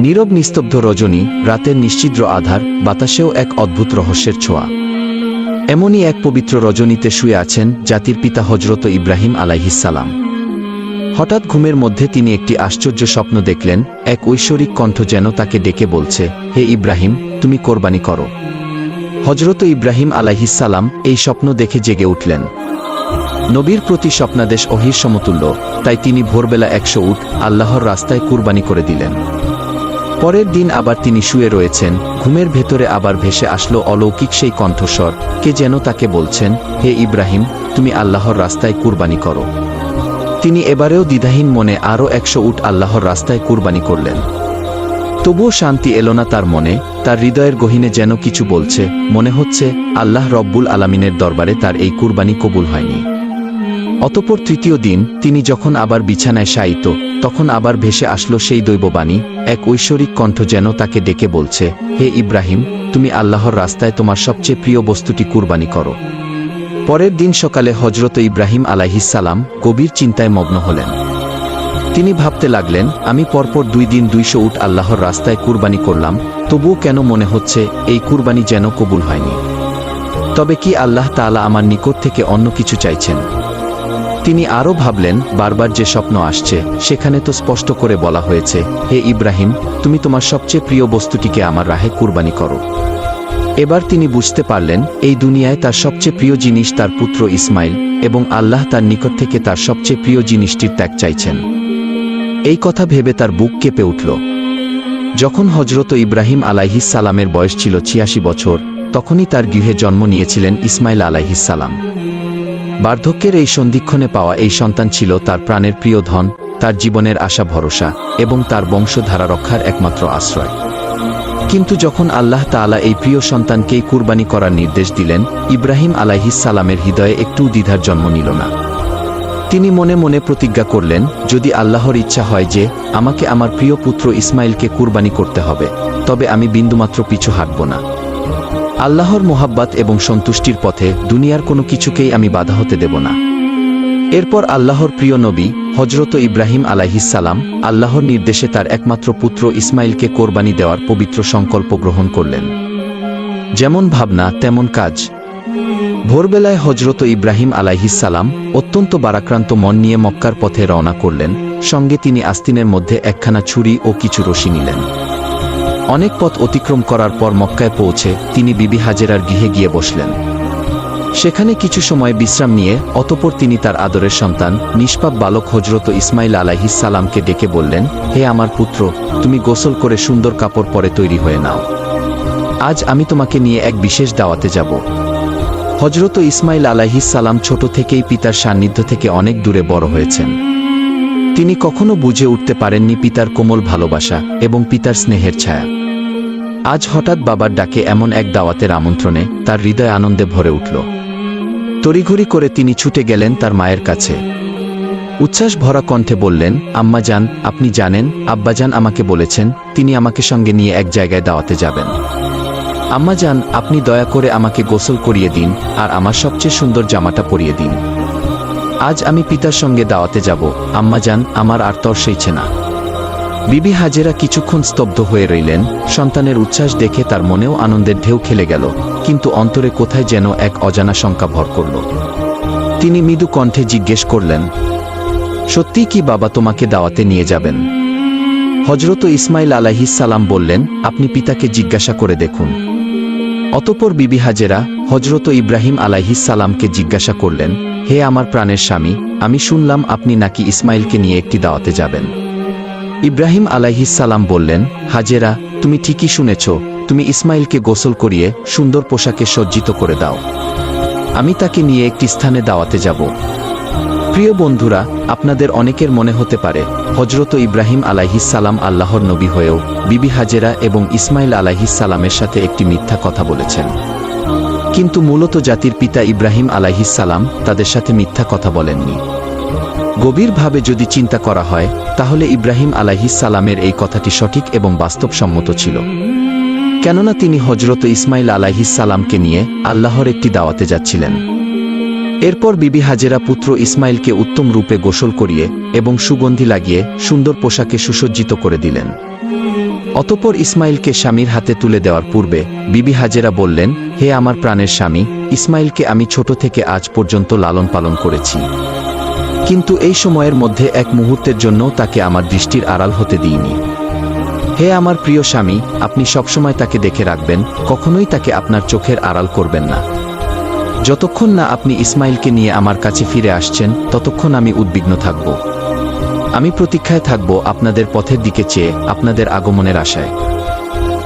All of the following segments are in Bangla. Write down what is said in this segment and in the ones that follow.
নীরব নিস্তব্ধ রজনী, রাতের নিশ্চিদ্র আধার, বাতাসেও এক অদ্ভুত রহস্যের ছোঁয়া। এমনই এক পবিত্র রজনীতে শুয়ে আছেন জাতির পিতা হজরত ইব্রাহিম আলাইহিসালাম হঠাৎ ঘুমের মধ্যে তিনি একটি আশ্চর্য স্বপ্ন দেখলেন, এক ঐশ্বরিক কণ্ঠ যেন তাকে ডেকে বলছে, হে ইব্রাহিম, তুমি কোরবানি করো। হজরত ইব্রাহিম আলাইহিসালাম এই স্বপ্ন দেখে জেগে উঠলেন। নবীর প্রতি স্বপ্নাদেশ অহির সমতুল্য, তাই তিনি ভোরবেলা একশো উঠ আল্লাহর রাস্তায় কুরবানি করে দিলেন। পরের দিন আবার তিনি শুয়ে রয়েছেন। ঘুমের ভেতরে আবার ভেসে আসলো অলৌকিক সেই কণ্ঠস্বর। কে যেন তাকে বলছেন, হে ইব্রাহিম, তুমি আল্লাহর রাস্তায় কুরবানি করো। তিনি এবারেও দ্বিধাহীন মনে আরও একশো উট আল্লাহর রাস্তায় কুরবানি করলেন। তবুও শান্তি এলো না তার মনে, তার হৃদয়ের গহিনে যেন কিছু বলছে। মনে হচ্ছে, আল্লাহ রব্বুল আলামিনের দরবারে তার এই কুরবানি কবুল হয়নি। অতপর তৃতীয় দিন, তিনি যখন আবার বিছানায় শায়িত তখন আবার ভেসে আসলো সেই দৈববাণী, এক ঐশ্বরিক কণ্ঠ যেন তাকে ডেকে বলছে, হে ইব্রাহিম, তুমি আল্লাহর রাস্তায় তোমার সবচেয়ে প্রিয় বস্তুটি কুরবানি করো। পরের দিন সকালে হজরত ইব্রাহিম আলাইহিসালাম গভীর চিন্তায় মগ্ন হলেন। তিনি ভাবতে লাগলেন, আমি পরপর দুই দিন দুইশো উট আল্লাহর রাস্তায় কুরবানি করলাম, তবুও কেন মনে হচ্ছে এই কুরবানি যেন কবুল হয়নি? তবে কি আল্লাহ তাআলা আমার নিকট থেকে অন্য কিছু চাইছেন? তিনি আরও ভাবলেন, বারবার যে স্বপ্ন আসছে, সেখানে তো স্পষ্ট করে বলা হয়েছে, হে ইব্রাহিম, তুমি তোমার সবচেয়ে প্রিয় বস্তুটিকে আমার রাহে কুরবানি করো। এবার তিনি বুঝতে পারলেন, এই দুনিয়ায় তার সবচেয়ে প্রিয় জিনিস তার পুত্র ইসমাইল, এবং আল্লাহ তার নিকট থেকে তার সবচেয়ে প্রিয় জিনিসটির ত্যাগ চাইছেন। এই কথা ভেবে তার বুক কেঁপে উঠল। যখন হজরত ইব্রাহিম সালামের বয়স ছিল ছিয়াশি বছর, তখনই তার গৃহে জন্ম নিয়েছিলেন ইসমাইল আলাইহিস সালাম। বার্ধক্যের এই সন্ধিক্ষণে পাওয়া এই সন্তান ছিল তার প্রাণের প্রিয় ধন, তার জীবনের আশা ভরসা এবং তার বংশধারা রক্ষার একমাত্র আশ্রয়। কিন্তু যখন আল্লাহ তাআলা এই প্রিয় সন্তানকেই কুরবানি করার নির্দেশ দিলেন, ইব্রাহিম আলাইহিস সালামের হৃদয়ে একটু দ্বিধার জন্ম নিল না। তিনি মনে মনে প্রতিজ্ঞা করলেন, যদি আল্লাহর ইচ্ছা হয় যে, আমাকে আমার প্রিয় পুত্র ইসমাইলকে কুরবানি করতে হবে, তবে আমি বিন্দুমাত্র পিছু হাঁটব না। আল্লাহর মোহাব্বাত এবং সন্তুষ্টির পথে দুনিয়ার কোনো কিছুকেই আমি বাধা হতে দেব না। এরপর আল্লাহর প্রিয় নবী হজরত ইব্রাহিম আলাইহিসালাম আল্লাহর নির্দেশে তার একমাত্র পুত্র ইসমাইলকে কোরবানি দেওয়ার পবিত্র সংকল্প গ্রহণ করলেন। যেমন ভাবনা, তেমন কাজ। ভোরবেলায় হজরত ইব্রাহিম আলাইহিসালাম অত্যন্ত বারাক্রান্ত মন নিয়ে মক্কার পথে রওনা করলেন। সঙ্গে তিনি আস্তিনের মধ্যে একখানা ছুরি ও কিছু রশি নিলেন। অনেক পথ অতিক্রম করার পর মক্কায় পৌঁছে তিনি বিবি হাজেরার গৃহে গিয়ে বসলেন। সেখানে কিছু সময় বিশ্রাম নিয়ে অতপর তিনি তার আদরের সন্তান, নিষ্পাপ বালক হজরত ইসমাইল আলাহিস সালামকে ডেকে বললেন, হে আমার পুত্র, তুমি গোসল করে সুন্দর কাপড় পরে তৈরি হয়ে নাও। আজ আমি তোমাকে নিয়ে এক বিশেষ দাওয়াতে যাব। হজরত ইসমাইল আলাহিস সালাম ছোট থেকেই পিতার সান্নিধ্য থেকে অনেক দূরে বড় হয়েছেন। তিনি কখনো বুঝে উঠতে পারেননি পিতার কোমল ভালোবাসা এবং পিতার স্নেহের ছায়া। আজ হঠাৎ বাবার ডাকে এমন এক দাওয়াতের আমন্ত্রণে তার হৃদয় আনন্দে ভরে উঠল। তড়িঘড়ি করে তিনি ছুটে গেলেন তার মায়ের কাছে। উচ্ছ্বাস ভরা কণ্ঠে বললেন, আম্মা যান, আপনি জানেন আব্বাজান আমাকে বলেছেন, তিনি আমাকে সঙ্গে নিয়ে এক জায়গায় দাওয়াতে যাবেন। আম্মা যান, আপনি দয়া করে আমাকে গোসল করিয়ে দিন আর আমার সবচেয়ে সুন্দর জামাটা পরিয়ে দিন। আজ আমি পিতার সঙ্গে দাওয়াতে যাব। আম্মা যান, আমার আর তর সইছে না। বিবি হাজেরা কিছুক্ষণ স্তব্ধ হয়ে রইলেন। সন্তানের উচ্ছ্বাস দেখে তার মনেও আনন্দের ঢেউ খেলে গেল। কিন্তু অন্তরে কোথায় যেন এক অজানা শঙ্কা ভর করল। তিনি মৃদু কণ্ঠে জিজ্ঞেস করলেন, সত্যি কি বাবা তোমাকে দাওয়াতে নিয়ে যাবেন? হজরত ইসমাইল সালাম বললেন, আপনি পিতাকে জিজ্ঞাসা করে দেখুন। অতপর বিবি হাজেরা হজরত ইব্রাহিম সালামকে জিজ্ঞাসা করলেন হে আমার প্রাণের স্বামী, আমি শুনলাম আপনি নাকি ইসমাইলকে নিয়ে একটি দাওয়াতে যাবেন। ইব্রাহিম আলাইহিস সালাম বললেন, হাজেরা, তুমি ঠিকই শুনেছ, তুমি ইসমাইলকে গোসল করিয়ে সুন্দর পোশাকে সজ্জিত করে দাও। আমি তাকে নিয়ে একটি স্থানে দাওয়াতে যাব। প্রিয় বন্ধুরা, আপনাদের অনেকের মনে হতে পারে হজরত ইব্রাহিম আলাইহিস সালাম আল্লাহর নবী হয়েও বিবি হাজেরা এবং ইসমাইল সালামের সাথে একটি মিথ্যা কথা বলেছেন। কিন্তু মূলত জাতির পিতা ইব্রাহিম আলাইহিস সালাম তাদের সাথে মিথ্যা কথা বলেননি। গভীরভাবে যদি চিন্তা করা হয়, তাহলে ইব্রাহিম আলাইহিস সালামের এই কথাটি সঠিক এবং বাস্তবসম্মত ছিল। কেননা তিনি হজরত ইসমাইল আলাইহিস সালামকে নিয়ে আল্লাহর একটি দাওয়াতে যাচ্ছিলেন। এরপর বিবি হাজেরা পুত্র ইসমাইলকে উত্তম রূপে গোসল করিয়ে এবং সুগন্ধি লাগিয়ে সুন্দর পোশাকে সুসজ্জিত করে দিলেন। অতপর ইসমাইলকে স্বামীর হাতে তুলে দেওয়ার পূর্বে বিবি হাজেরা বললেন, হে আমার প্রাণের স্বামী, ইসমাইলকে আমি ছোট থেকে আজ পর্যন্ত লালন পালন করেছি। কিন্তু এই সময়ের মধ্যে এক মুহূর্তের জন্য তাকে আমার দৃষ্টির আড়াল হতে দিইনি। হে আমার প্রিয় স্বামী, আপনি সবসময় তাকে দেখে রাখবেন, কখনোই তাকে আপনার চোখের আড়াল করবেন না। যতক্ষণ না আপনি ইসমাইলকে নিয়ে আমার কাছে ফিরে আসছেন, ততক্ষণ আমি উদ্বিগ্ন থাকব। আমি প্রতীক্ষায় থাকব আপনাদের পথের দিকে চেয়ে, আপনাদের আগমনের আশায়।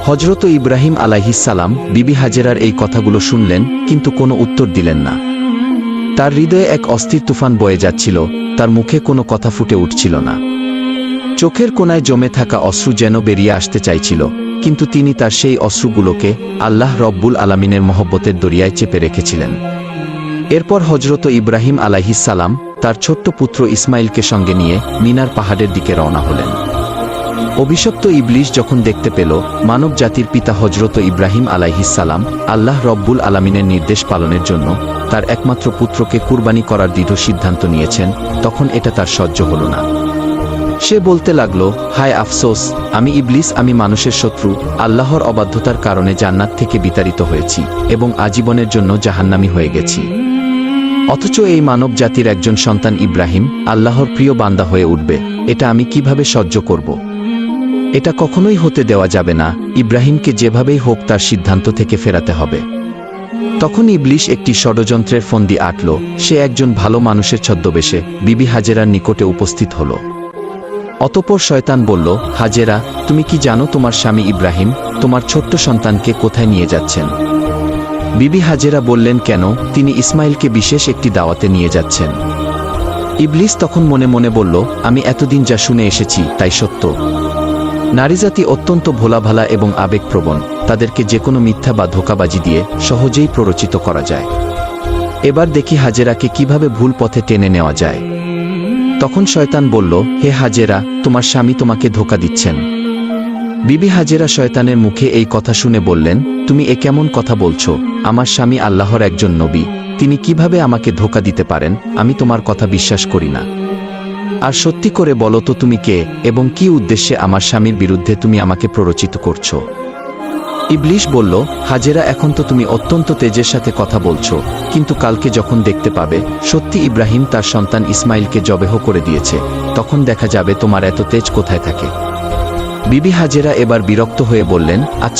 হজরত ইব্রাহিম আলাইহিসালাম বিবি হাজেরার এই কথাগুলো শুনলেন, কিন্তু কোনো উত্তর দিলেন না। তার হৃদয়ে এক অস্থির তুফান বয়ে যাচ্ছিল, তার মুখে কোনো কথা ফুটে উঠছিল না। চোখের কোনায় জমে থাকা অশ্রু যেন বেরিয়ে আসতে চাইছিল, কিন্তু তিনি তার সেই অশ্রুগুলোকে আল্লাহ রব্বুল আলামিনের মহব্বতের দরিয়ায় চেপে রেখেছিলেন। এরপর হজরত ইব্রাহিম আলাইহিসালাম তার ছোট্ট পুত্র ইসমাইলকে সঙ্গে নিয়ে মিনার পাহাড়ের দিকে রওনা হলেন। অভিশপ্ত ইবলিশ যখন দেখতে পেল মানব জাতির পিতা হজরত ইব্রাহিম আলাইহিসালাম আল্লাহ রব্বুল আলামিনের নির্দেশ পালনের জন্য তার একমাত্র পুত্রকে কুরবানি করার দৃঢ় সিদ্ধান্ত নিয়েছেন, তখন এটা তার সহ্য হল না। সে বলতে লাগল, হায় আফসোস, আমি ইবলিস, আমি মানুষের শত্রু, আল্লাহর অবাধ্যতার কারণে জান্নাত থেকে বিতাড়িত হয়েছি এবং আজীবনের জন্য জাহান্নামি হয়ে গেছি। অথচ এই মানব জাতির একজন সন্তান ইব্রাহিম আল্লাহর প্রিয় বান্দা হয়ে উঠবে। এটা আমি কীভাবে সহ্য করব? এটা কখনোই হতে দেওয়া যাবে না। ইব্রাহিমকে যেভাবেই হোক তার সিদ্ধান্ত থেকে ফেরাতে হবে। তখন ইবলিশ একটি ষড়যন্ত্রের ফন্দি আটল। সে একজন ভালো মানুষের ছদ্মবেশে বিবি হাজেরার নিকটে উপস্থিত হল। অতপর শয়তান বলল, হাজেরা, তুমি কি জানো তোমার স্বামী ইব্রাহিম, তোমার ছোট্ট সন্তানকে কোথায় নিয়ে যাচ্ছেন? বিবি হাজেরা বললেন, কেন? তিনি ইসমাইলকে বিশেষ একটি দাওয়াতে নিয়ে যাচ্ছেন। ইবলিস তখন মনে মনে বলল, আমি এতদিন যা শুনে এসেছি, তাই সত্য। নারীজাতি অত্যন্ত ভোলাভালা এবং আবেগপ্রবণ। তাদেরকে যে কোনো মিথ্যা বা ধোকাবাজি দিয়ে সহজেই প্ররোচিত করা যায়। এবার দেখি হাজেরাকে কীভাবে ভুল পথে টেনে নেওয়া যায়। তখন শয়তান বলল, হে হাজেরা, তোমার স্বামী তোমাকে ধোকা দিচ্ছেন। বিবি হাজেরা শয়তানের মুখে এই কথা শুনে বললেন, তুমি এ কেমন কথা বলছো? আমার স্বামী আল্লাহর একজন নবী। তিনি কীভাবে আমাকে ধোকা দিতে পারেন? আমি তোমার কথা বিশ্বাস করি না। আর সত্যি করে বলো তো তুমি কে এবং কি উদ্দেশ্যে আমার স্বামীর বিরুদ্ধে তুমি আমাকে প্ররোচিত করছ? ইবলিশ বলল, হাজেরা, এখন তো তুমি অত্যন্ত তেজের সাথে কথা বলছো, কিন্তু কালকে যখন দেখতে পাবে, সত্যি ইব্রাহিম তার সন্তান ইসমাইলকে জবেহ করে দিয়েছে, তখন দেখা যাবে তোমার এত তেজ কোথায় থাকে। বিবি হাজেরা এবার বিরক্ত হয়ে বললেন আচ্ছা